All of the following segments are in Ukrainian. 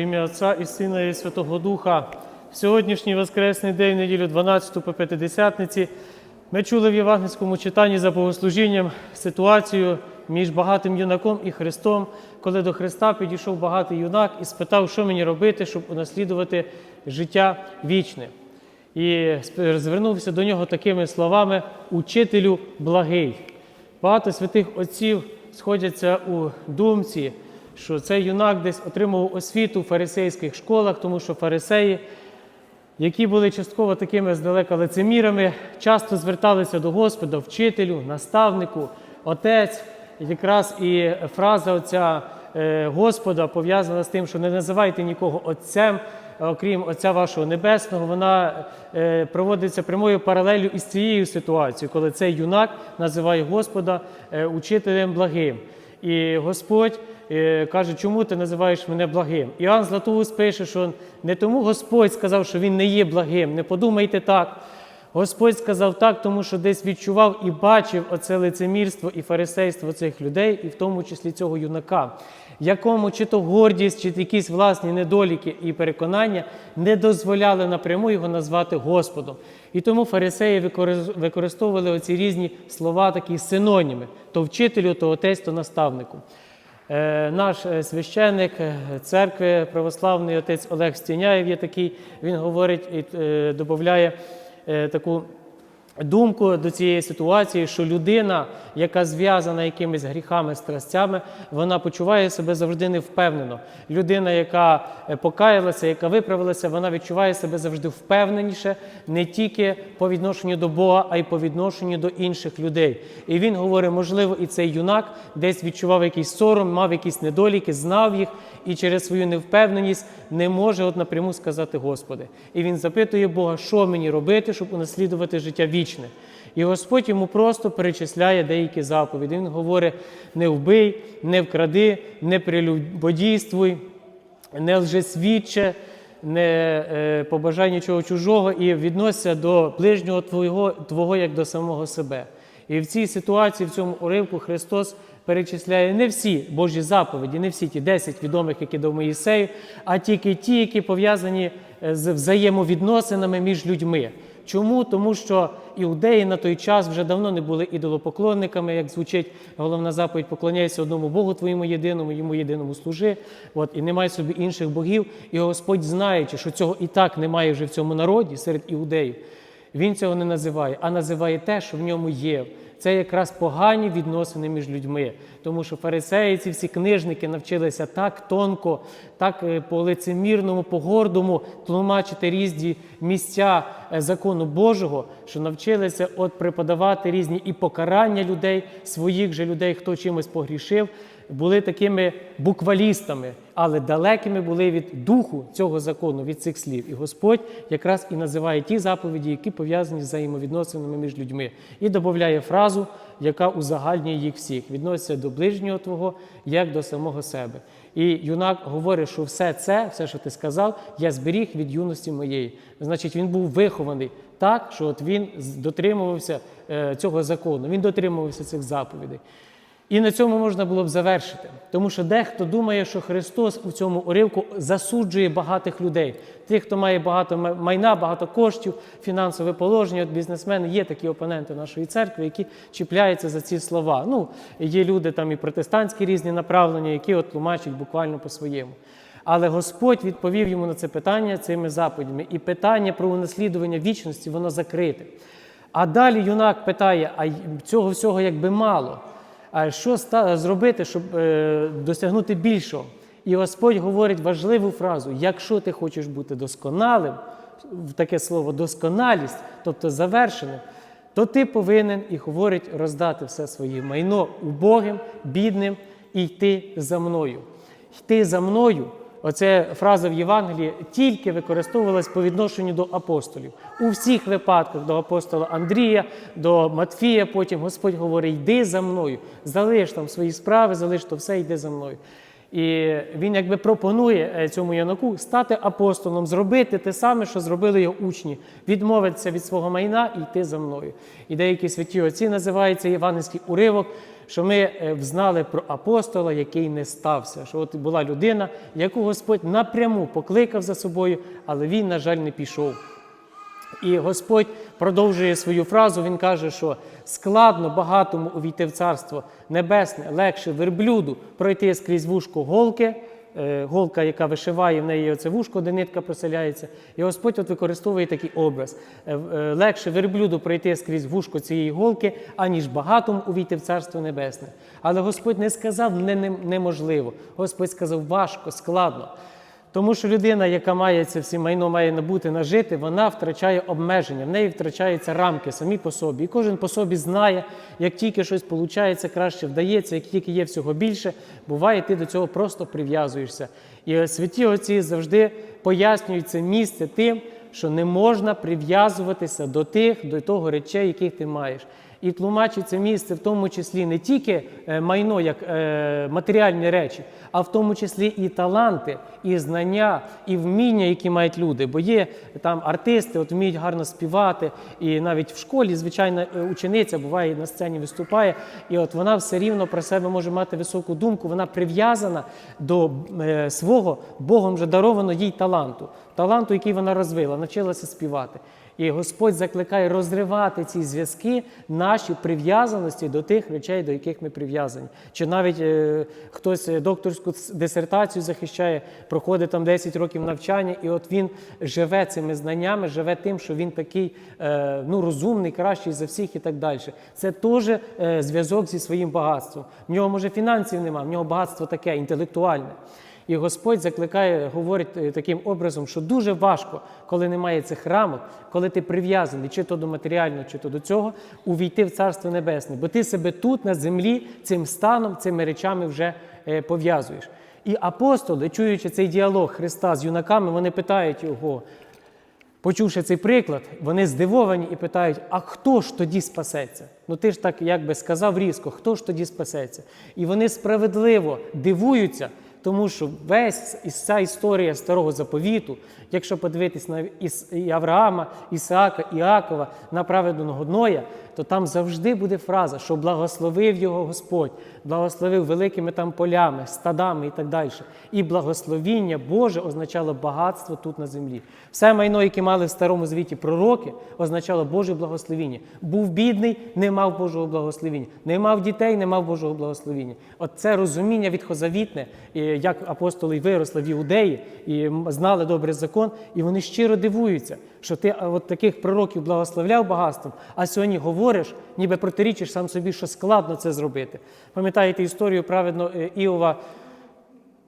Ім'я Отця і Сина і Святого Духа. В сьогоднішній Воскресний день, неділю 12 по П'ятидесятниці, ми чули в євангельському читанні за богослужінням ситуацію між багатим юнаком і Христом, коли до Христа підійшов багатий юнак і спитав, що мені робити, щоб унаслідувати життя вічне. І звернувся до нього такими словами: Учителю благий. Багато святих отців сходяться у думці, що цей юнак десь отримував освіту в фарисейських школах, тому що фарисеї, які були частково такими здалека лицемірами, часто зверталися до Господа, вчителю, наставнику, отець. Якраз і фраза оця е, Господа пов'язана з тим, що не називайте нікого отцем, окрім Отця вашого Небесного, вона е, проводиться прямою паралелю із цією ситуацією, коли цей юнак називає Господа е, учителем благим. І Господь каже, чому ти називаєш мене благим? Іоанн Златоуст пише, що не тому Господь сказав, що він не є благим. Не подумайте так. Господь сказав так, тому що десь відчував і бачив оце лицемірство і фарисейство цих людей, і в тому числі цього юнака, якому чи то гордість, чи якісь власні недоліки і переконання не дозволяли напряму його назвати Господом. І тому фарисеї використовували оці різні слова, такі синоніми: то вчителю, то отець, то наставнику. Е, Наш е, священник е, церкви православний отець Олег Стіняєв є такий, він говорить і додає таку думку до цієї ситуації, що людина, яка зв'язана якимись гріхами, страстями, вона почуває себе завжди невпевнено. Людина, яка е, покаялася, яка виправилася, вона відчуває себе завжди впевненіше не тільки по відношенню до Бога, а й по відношенню до інших людей. І він говорить, можливо, і цей юнак десь відчував якийсь сором, мав якісь недоліки, знав їх і через свою невпевненість не може от напряму сказати Господи. І він запитує Бога, що мені робити, щоб унаслідувати життя вічне. І Господь йому просто перечисляє деякі заповіді. Він говорить: не вбий, не вкради, не прелюбодійствуй, не лжесвідче, не е, побажай нічого чужого і відносься до ближнього твого, твого як до самого себе. І в цій ситуації, в цьому уривку, Христос перечисляє не всі Божі заповіді, не всі ті 10 відомих, які дав Моїсею, а тільки ті, які пов'язані е, з взаємовідносинами між людьми. Чому? Тому що іудеї на той час вже давно не були ідолопоклонниками, як звучить головна заповідь, поклоняйся одному Богу твоєму єдиному, йому єдиному служи. От, і немає собі інших богів. І Господь, знаючи, що цього і так немає вже в цьому народі серед іудеїв, він цього не називає, а називає те, що в ньому є. Це якраз погані відносини між людьми, тому що фарисеї, ці всі книжники навчилися так тонко, так е, по лицемірному, по гордому тлумачити різні місця е, закону Божого, що навчилися от преподавати різні і покарання людей, своїх же людей, хто чимось погрішив, були такими буквалістами, але далекими були від духу цього закону, від цих слів. І Господь якраз і називає ті заповіді, які пов'язані з взаємовідносинами між людьми, і додає фразу, яка узагальнює їх всіх, відноситься до ближнього Твого, як до самого себе. І юнак говорить, що все це, все, що ти сказав, я зберіг від юності моєї. Значить, він був вихований так, що от він дотримувався е, цього закону, він дотримувався цих заповідей. І на цьому можна було б завершити. Тому що дехто думає, що Христос у цьому уривку засуджує багатих людей. Тих, хто має багато майна, багато коштів, фінансове положення, от бізнесмени, є такі опоненти нашої церкви, які чіпляються за ці слова. Ну, є люди там і протестантські різні направлення, які от тлумачать буквально по-своєму. Але Господь відповів йому на це питання цими заповідями. І питання про унаслідування вічності, воно закрите. А далі юнак питає: а цього всього якби мало. А що зробити, щоб е, досягнути більшого? І Господь говорить важливу фразу: якщо ти хочеш бути досконалим, таке слово досконалість, тобто завершеним, то ти повинен і говорить роздати все своє майно убогим, бідним і йти за мною. Йти за мною. Оця фраза в Євангелії тільки використовувалась по відношенню до апостолів. У всіх випадках до апостола Андрія, до Матфія, потім Господь говорить: йди за мною, залиш там свої справи, залиш то все, йди за мною. І він якби пропонує е, цьому юнаку стати апостолом, зробити те саме, що зробили його учні, відмовитися від свого майна і йти за мною. І деякі святі отці називаються євангельський уривок, що ми е, взнали про апостола, який не стався. Що от була людина, яку Господь напряму покликав за собою, але він, на жаль, не пішов. І Господь продовжує свою фразу. Він каже, що складно багатому увійти в царство небесне, легше верблюду пройти скрізь вушко голки. е, Голка, яка вишиває в неї оце вушко, де нитка проселяється. І Господь от використовує такий образ. Е, е, Легше верблюду пройти скрізь вушко цієї голки, аніж багатому увійти в царство небесне. Але Господь не сказав не, не- неможливо. Господь сказав важко, складно. Тому що людина, яка має це всі майно має набути, нажити, вона втрачає обмеження, в неї втрачаються рамки самі по собі. І кожен по собі знає, як тільки щось виходить, краще вдається, як тільки є всього більше, буває, ти до цього просто прив'язуєшся. І святі отці завжди пояснюють це місце тим, що не можна прив'язуватися до тих, до того речей, яких ти маєш. І тлумачить це місце в тому числі не тільки е, майно як е, матеріальні речі, а в тому числі і таланти, і знання, і вміння, які мають люди. Бо є там артисти, от вміють гарно співати, і навіть в школі звичайна е, учениця буває на сцені виступає, і от вона все рівно про себе може мати високу думку. Вона прив'язана до свого Богом вже дарованого їй таланту, таланту, який вона розвила, навчилася співати. І Господь закликає розривати ці зв'язки, наші прив'язаності до тих речей, до яких ми прив'язані. Чи навіть е, хтось е, докторську дисертацію захищає, проходить там 10 років навчання, і от він живе цими знаннями, живе тим, що він такий е, ну, розумний, кращий за всіх і так далі. Це теж е, зв'язок зі своїм багатством. В нього, може, фінансів немає, в нього багатство таке інтелектуальне. І Господь закликає, говорить е, таким образом, що дуже важко, коли немає цих рамок, коли ти прив'язаний чи то до матеріального, чи то до цього, увійти в Царство Небесне, бо ти себе тут, на землі, цим станом, цими речами вже е, пов'язуєш. І апостоли, чуючи цей діалог Христа з юнаками, вони питають його, Почувши цей приклад, вони здивовані і питають: а хто ж тоді спасеться? Ну ти ж так якби сказав різко, хто ж тоді спасеться? І вони справедливо дивуються, тому що весь із ця історія старого заповіту, якщо подивитись на і Авраама, Ісаака, Іакова, на праведного Ноя, то там завжди буде фраза, що благословив його Господь, благословив великими там полями, стадами і так далі. І благословіння Боже означало багатство тут на землі. Все майно, яке мали в старому звіті пророки, означало Боже благословіння. Був бідний, не мав Божого благословіння. Не мав дітей, не мав Божого благословіння. От це розуміння відхозавітне, і як апостоли виросли в іудеї і знали добрий закон, і вони щиро дивуються, що ти от таких пророків благословляв багатством, а сьогодні говориш, ніби протирічиш сам собі, що складно це зробити. Пам'ятаєте історію праведно е, Іова,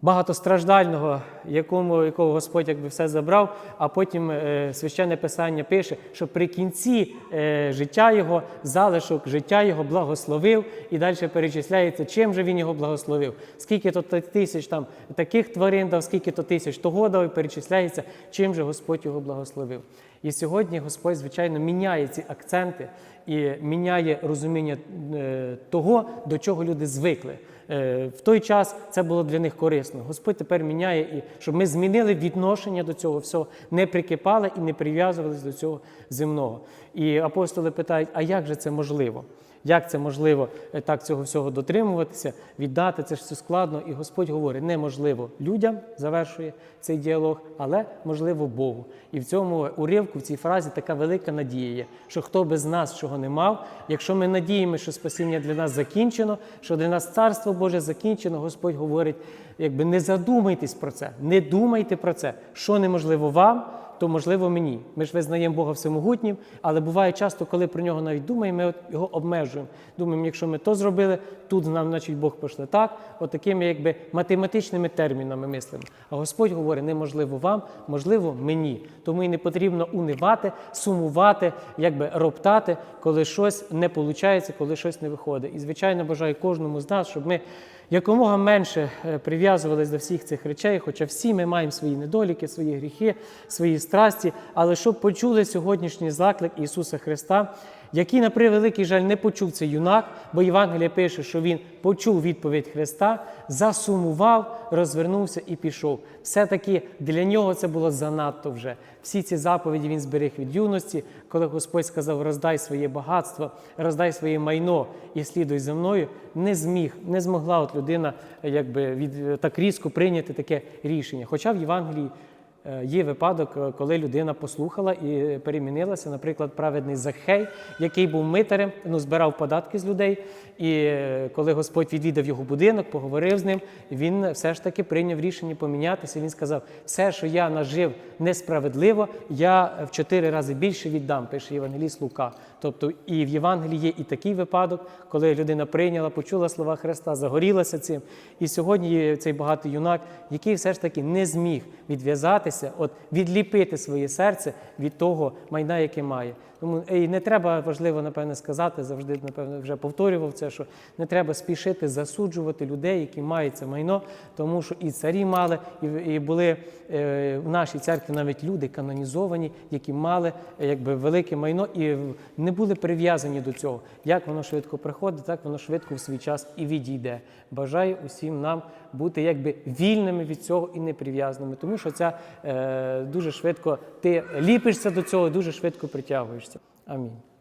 багатостраждального, якому, якого Господь якби все забрав, а потім е, священне писання пише, що при кінці е, життя його, залишок життя його благословив, і далі перечисляється, чим же він його благословив. Скільки то тисяч там таких тварин дав, скільки то тисяч того дав, і перечисляється, чим же Господь його благословив. І сьогодні Господь, звичайно, міняє ці акценти і міняє розуміння е, того, до чого люди звикли. Е, В той час це було для них корисно. Господь тепер міняє, і щоб ми змінили відношення до цього всього, не прикипали і не прив'язувалися до цього земного. І апостоли питають: а як же це можливо? Як це можливо е, так цього всього дотримуватися, віддати це ж все складно? І Господь говорить, неможливо людям завершує цей діалог, але можливо Богу. І в цьому уривку, в цій фразі така велика надія є, що хто без нас чого не мав, якщо ми надіємо, що спасіння для нас закінчено, що для нас царство Боже закінчено, Господь говорить, якби не задумайтесь про це, не думайте про це, що неможливо вам то можливо мені. Ми ж визнаємо Бога всемогутнім, але буває часто, коли про нього навіть думаємо, ми його обмежуємо. Думаємо, якщо ми то зробили, тут нам, значить, Бог пошле так, от якби математичними термінами мислимо. А Господь говорить, неможливо вам, можливо, мені. Тому і не потрібно унивати, сумувати, якби роптати, коли щось не виходить, коли щось не виходить. І, звичайно, бажаю кожному з нас, щоб ми якомога менше е, прив'язувались до всіх цих речей, хоча всі ми маємо свої недоліки, свої гріхи, свої страсті, але щоб почули сьогоднішній заклик Ісуса Христа, який, на превеликий жаль, не почув цей юнак, бо Євангелія пише, що він почув відповідь Христа, засумував, розвернувся і пішов. Все-таки для нього це було занадто вже. Всі ці заповіді він зберіг від юності, коли Господь сказав: роздай своє багатство, роздай своє майно і слідуй за мною. Не зміг, не змогла от людина якби від так різко прийняти таке рішення. Хоча в Євангелії. Е, Є випадок, е, коли людина послухала і перемінилася, наприклад, праведний Захей, який був митарем, ну, збирав податки з людей. І е, коли Господь відвідав його будинок, поговорив з ним, він все ж таки прийняв рішення помінятися. Він сказав: все, що я нажив несправедливо, я в чотири рази більше віддам, пише Євангеліст Лука. Тобто і в Євангелії є і такий випадок, коли людина прийняла, почула слова Христа, загорілася цим. І сьогодні є цей багатий юнак, який все ж таки не зміг відв'язатися, от відліпити своє серце від того майна, яке має. Тому і не треба важливо, напевне, сказати, завжди, напевно, вже повторював це, що не треба спішити засуджувати людей, які мають це майно, тому що і царі мали, і, і були е, в нашій церкві навіть люди канонізовані, які мали е, якби велике майно і не були прив'язані до цього. Як воно швидко приходить, так воно швидко в свій час і відійде. Бажаю усім нам бути якби вільними від цього і не прив'язаними, тому що ця е, дуже швидко ти ліпишся до цього, дуже швидко притягуєшся. I mean.